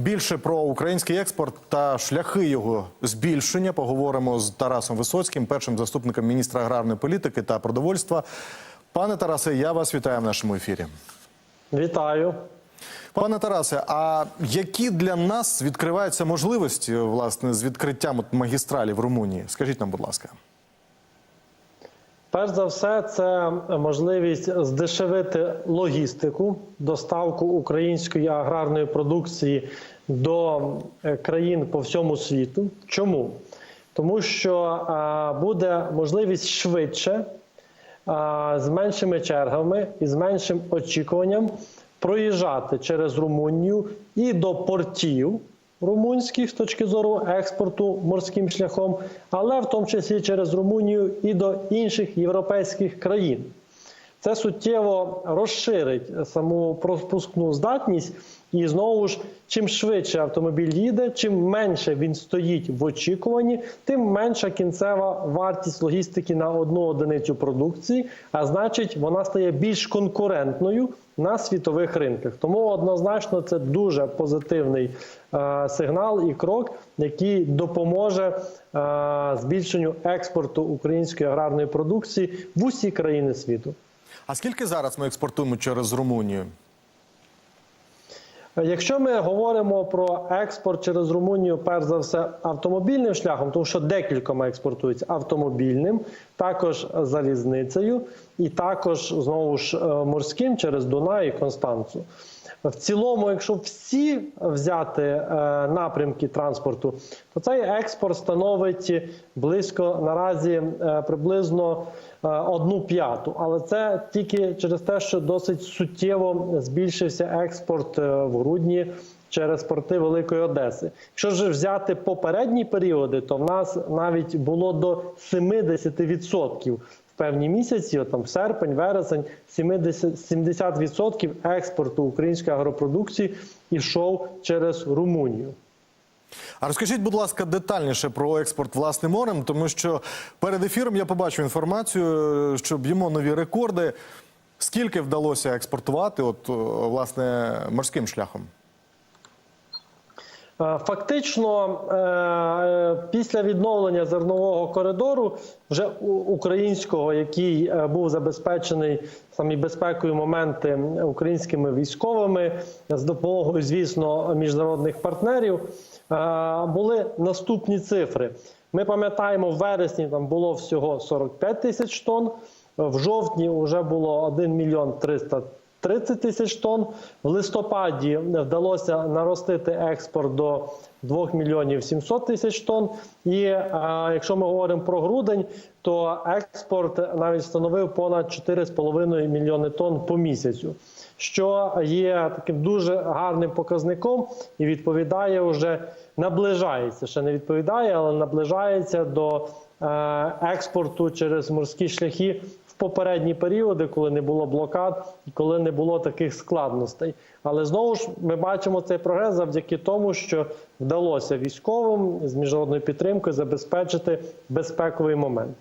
Більше про український експорт та шляхи його збільшення поговоримо з Тарасом Висоцьким, першим заступником міністра аграрної політики та продовольства. Пане Тарасе, я вас вітаю в нашому ефірі. Вітаю. Пане Тарасе, а які для нас відкриваються можливості власне з відкриттям магістралі в Румунії? Скажіть нам, будь ласка. Перш за все, це можливість здешевити логістику, доставку української аграрної продукції до е, країн по всьому світу. Чому? Тому що е, буде можливість швидше, е, з меншими чергами і з меншим очікуванням проїжджати через Румунію і до портів румунських з точки зору експорту морським шляхом, але в тому числі через Румунію і до інших європейських країн. Це суттєво розширить саму пропускну здатність, і знову ж, чим швидше автомобіль їде, чим менше він стоїть в очікуванні, тим менша кінцева вартість логістики на одну одиницю продукції, а значить, вона стає більш конкурентною на світових ринках. Тому однозначно це дуже позитивний е, сигнал і крок, який допоможе е, збільшенню експорту української аграрної продукції в усі країни світу. А скільки зараз ми експортуємо через Румунію? Якщо ми говоримо про експорт через Румунію, перш за все автомобільним шляхом, тому що декількома експортується автомобільним, також залізницею, і також знову ж е, морським через Дунай і Констанцу. В цілому, якщо всі взяти е, напрямки транспорту, то цей експорт становить близько наразі е, приблизно одну п'яту. Але це тільки через те, що досить суттєво збільшився експорт в грудні через порти Великої Одеси. Якщо ж взяти попередні періоди, то в нас навіть було до 70% в певні місяці, там серпень, вересень, 70%, 70% експорту української агропродукції йшов через Румунію. А розкажіть, будь ласка, детальніше про експорт власним морем, тому що перед ефіром я побачив інформацію, що б'ємо нові рекорди. Скільки вдалося експортувати, от власне морським шляхом? Е, Фактично, е, після відновлення зернового коридору, вже українського, який е, був забезпечений самі безпекою моменти українськими військовими з допомогою, звісно, міжнародних партнерів, були наступні цифри. Ми пам'ятаємо, в вересні там було всього 45 тисяч тонн. В жовтні вже було 1 мільйон 300 30 тисяч тонн. В листопаді вдалося наростити експорт до 2 мільйонів 700 тисяч тонн. І а, якщо ми говоримо про грудень, то експорт навіть становив понад 4,5 мільйони тонн по місяцю, що є таким дуже гарним показником і відповідає вже наближається. Ще не відповідає, але наближається до е, експорту через морські шляхи в попередні періоди, коли не було блокад і коли не було таких складностей. Але знову ж ми бачимо цей прогрес завдяки тому, що вдалося військовим з міжнародною підтримкою забезпечити безпековий момент.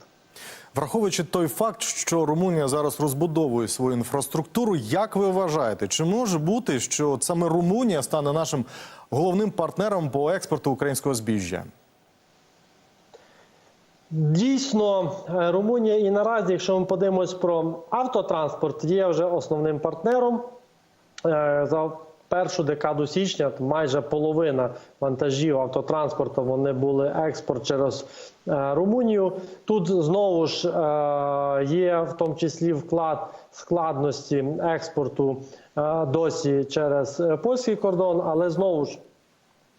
Враховуючи той факт, що Румунія зараз розбудовує свою інфраструктуру, як ви вважаєте, чи може бути, що саме Румунія стане нашим головним партнером по експорту українського збіжжя? Дійсно, е, Румунія і наразі, якщо ми подивимось про автотранспорт, є вже основним партнером. Е, За першу декаду січня майже половина вантажів автотранспорту вони були експорт через е, Румунію. Тут знову ж є в тому числі вклад складності експорту досі через польський кордон, але знову ж.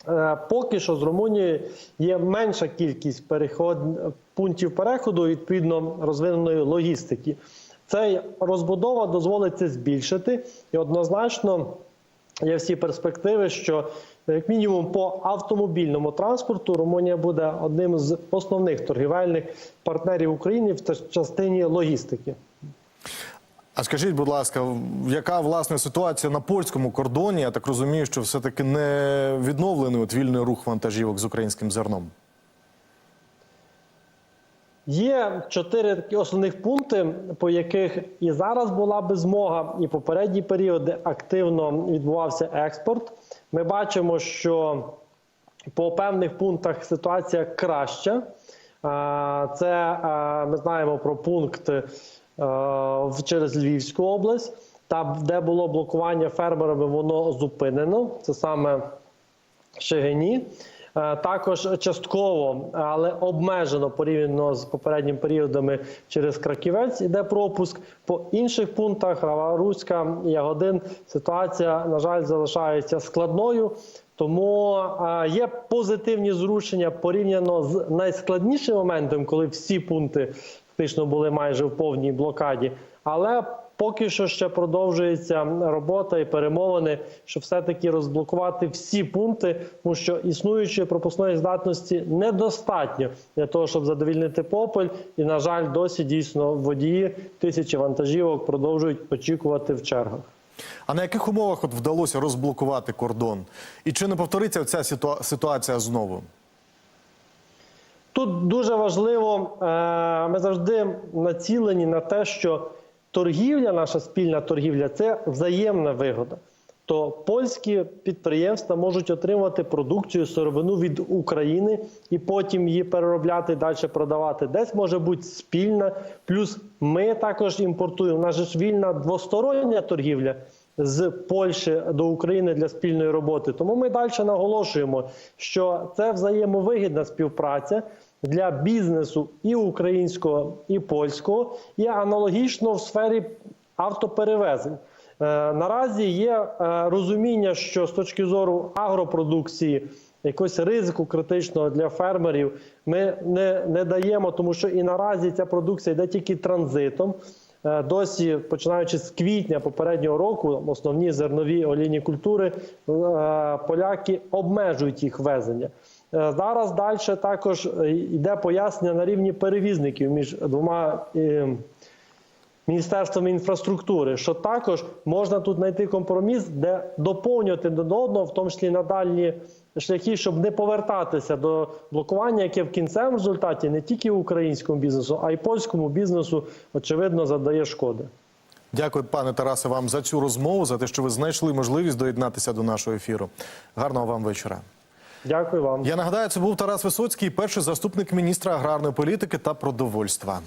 Е, Поки що з Румунії є менша кількість переход... пунктів переходу відповідно розвиненої логістики. Ця розбудова дозволить це збільшити, і однозначно є всі перспективи, що як мінімум по автомобільному транспорту Румунія буде одним з основних торгівельних партнерів України в частині логістики. А скажіть, будь ласка, яка власне ситуація на польському кордоні? Я так розумію, що все-таки не відновлений от вільний рух вантажівок з українським зерном. Є чотири основних пункти, по яких і зараз була би змога, і попередні періоди активно відбувався експорт. Ми бачимо, що по певних пунктах ситуація краща. Це ми знаємо про пункт через Львівську область, там, де було блокування фермерами, воно зупинено. Це саме Шегині. Е, Також частково, але обмежено порівняно з попередніми періодами через Краківець іде пропуск. По інших пунктах Руська, Ягодин ситуація, на жаль, залишається складною. Тому е, є позитивні зрушення порівняно з найскладнішим моментом, коли всі пункти фактично були майже в повній блокаді. Але поки що ще продовжується робота і перемовини, щоб все-таки розблокувати всі пункти, тому що існуючої пропускної здатності недостатньо для того, щоб задовільнити попель. І на жаль, досі дійсно водії тисячі вантажівок продовжують очікувати в чергах. А на яких умовах от вдалося розблокувати кордон? І чи не повториться ця ситуація знову? Тут дуже важливо, е, ми завжди націлені на те, що торгівля, наша спільна торгівля це взаємна вигода. То польські підприємства можуть отримувати продукцію сировину від України і потім її переробляти далі продавати. Десь може бути спільна. Плюс ми також імпортуємо. У ж вільна двостороння торгівля з Польщі до України для спільної роботи. Тому ми далі наголошуємо, що це взаємовигідна співпраця для бізнесу і українського, і польського, і аналогічно в сфері автоперевезень. Е, Наразі є е, розуміння, що з точки зору агропродукції якогось ризику критичного для фермерів ми не, не даємо, тому що і наразі ця продукція йде тільки транзитом. Е, Досі, починаючи з квітня попереднього року, основні зернові олійні культури поляки обмежують їх везення. Е, Зараз далі також е, йде пояснення на рівні перевізників між двома е, Міністерством інфраструктури, що також можна тут знайти компроміс, де доповнювати один одного, в тому числі на дальні шляхи, щоб не повертатися до блокування, яке в кінцевому результаті не тільки українському бізнесу, а й польському бізнесу, очевидно, завдає шкоди. Дякую, пане Тарасе, вам за цю розмову, за те, що ви знайшли можливість доєднатися до нашого ефіру. Гарного вам вечора. Дякую вам. Я нагадаю, це був Тарас Висоцький, перший заступник міністра аграрної політики та продовольства.